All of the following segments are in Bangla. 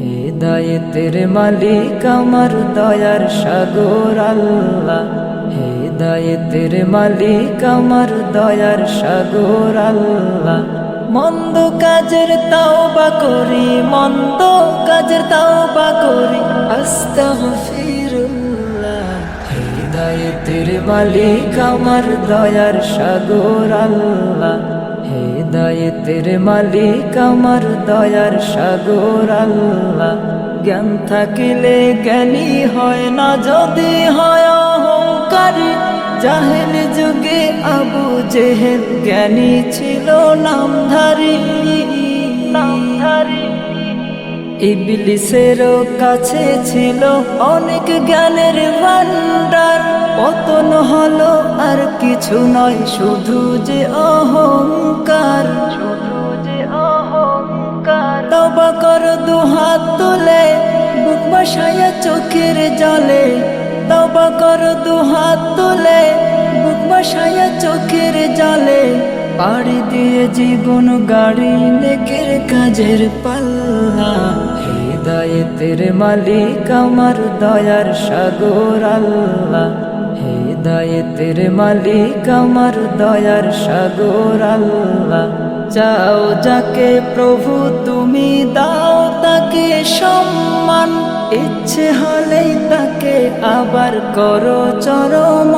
হেদায়েতের মালিক আমার দয়ার সাগর আল্লাহ। হেদায়েতের মালিক আমার দয়ার সাগর আল্লাহ। মন্দ কাজের তাওবা করি, মন্দ কাজের তাওবা করি। আস্তাগফিরুল্লাহ। হেদায়েতের মালিক আমার দয়ার সাগর আল্লাহ। হেদায়েতের মালিক আমার দয়ার সাগর আল্লাহ। জ্ঞান থাকিলে জ্ঞানী হয় না, যদি হয় অহংকারী। জাহেল যুগে আবু জেহেল জ্ঞানী ছিল, নামধারী। নামধারী। ইবলিসেরও কাছে ছিল অনেক জ্ঞানের ভান্ডার পতন হলো আর কিছু নয়, শুধু যে অহংকার কর দু হাত তুলে, বুক বসায়া চোখের জলে। তবা কর দু হাত তুলে, বুক বসায়া চোখের জলে। পাড়ি দিয়ে জীবন গাড়ি নেকের কাজের পাল্লা। হেদায়েতের মালিক আমার দয়ার সাগর আল্লাহ। হেদায়েতের মালিক আমার দয়ার সাগর আল্লাহ। চাও যাকে প্রভু তুমি তাকে সম্মান, ইচ্ছে হলেই তাকে আবার করো চরম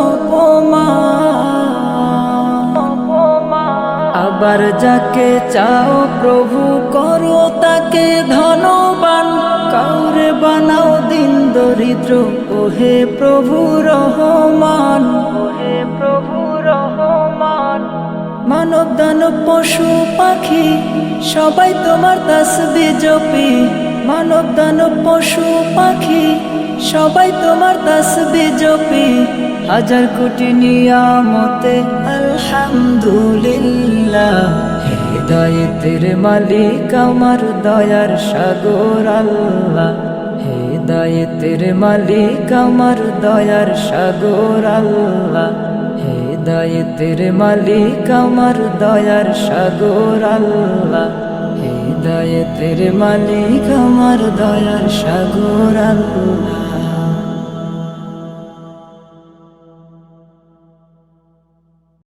আবার যাকে চাও প্রভু করো তাকে ধনবান। কাউরে বানাও দিন দরিদ্র, ওহে প্রভু রহমান। ওহে প্রভু রহমান মানব দানব পশু পাখি, সবাই তোমার তাসবি জপি। মানব দানব পশু পাখি, সবাই তোমার তাসবি জপি। হাজার কোটি নিয়ামতে আলহামদুলিল্লাহ হৃদয়ে তের মালিক আমার দয়ার সাগর আল্লাহ। হৃদয়ে তের মালিক আমার দয়ার সাগর আল্লাহ। হৃদয়ে তের মালিক আমার দয়ার সাগর আল্লাহ। হেদায়েতের মালিক আমার দয়ার সাগর আল্লাহ।